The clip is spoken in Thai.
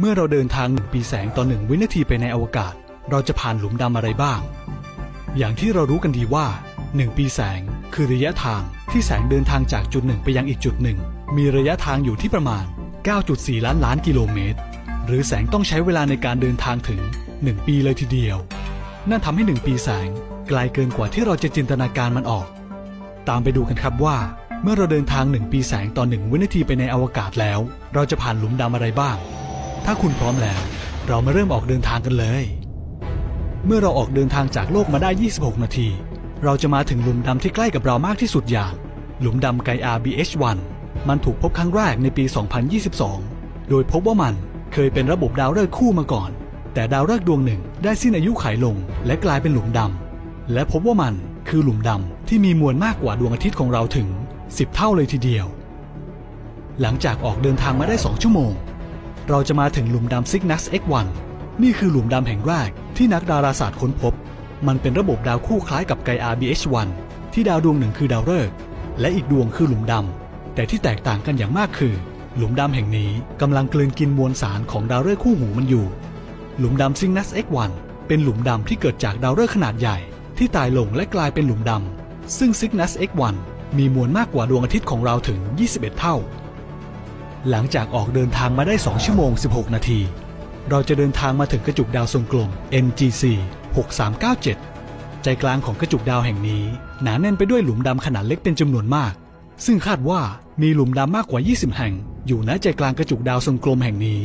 เมื่อเราเดินทางหนึ่งปีแสงต่อหนึ่งวินาทีไปในอวกาศ เราจะผ่านหลุมดำอะไรบ้าง อย่างที่เรารู้กันดีว่า 1 ปีแสงคือระยะทางที่แสงเดินทางจากจุดหนึ่งไปยังอีกจุดหนึ่ง มีระยะทางอยู่ที่ประมาณ 9.4 ล้านล้านกิโลเมตร หรือแสงต้องใช้เวลาในการเดินทางถึง 1 ปีเลยทีเดียว นั่นทำให้ 1 ปีแสงไกลเกินกว่าที่เราจะจินตนาการมันออก ตามไปดูกันครับว่า เมื่อเราเดินทาง 1 ปีแสงต่อ1วินาทีไปในอวกาศแล้ว เราจะผ่านหลุมดำอะไรบ้าง ถ้าคุณพร้อมแล้ว เรามาเริ่มออกเดินทางกันเลย เมื่อเราออกเดินทางจากโลกมาได้ 26 นาที เราจะมาถึงหลุมดำที่ใกล้กับเรามากที่สุดอย่าง หลุมดำไกอา BH1 มันถูกพบครั้งแรกในปี 2022 โดยพบว่ามันเคยเป็นระบบดาวฤกษ์คู่มาก่อน แต่ดาวฤกษ์ดวงหนึ่งได้สิ้นอายุไขลง และกลายเป็นหลุมดำ และพบว่ามันคือหลุมดำที่มีมวลมากกว่าดวงอาทิตย์ของเราถึง 10 เท่าเลยทีเดียว หลังจากออกเดินทางมาได้ 2 ชั่วโมง เราจะมาถึงหลุมดำ Cygnus X1 นี่คือหลุมดำแห่งแรกที่นักดาราศาสตร์ค้นพบ มันเป็นระบบดาวคู่คล้ายกับไกอา BH1 ที่ดาวดวงหนึ่งคือดาวฤกษ์และอีกดวงคือหลุมดำ แต่ที่แตกต่างกันอย่างมากคือ หลุมดำแห่งนี้กำลังกลืนกินมวลสารของดาวฤกษ์คู่หูมันอยู่ หลุมดำ Cygnus X1 เป็นหลุมดำที่เกิดจากดาวฤกษ์ขนาดใหญ่ ที่ตายลงและกลายเป็นหลุมดำซึ่ง Cygnus X1 มีมวลมากกว่าดวงอาทิตย์ของเราถึง 21 เท่า หลังจากออกเดินทางมาได้ 2 ชั่วโมง 16 นาที เราจะเดินทางมาถึงกระจุกดาวทรงกลม NGC 6397 ใจกลางของกระจุกดาวแห่งนี้ หนาแน่นไปด้วยหลุมดำขนาดเล็กเป็นจำนวนมาก ซึ่งคาดว่ามีหลุมดำมากกว่า 20 แห่ง อยู่ณใจกลางกระจุกดาวทรงกลมแห่งนี้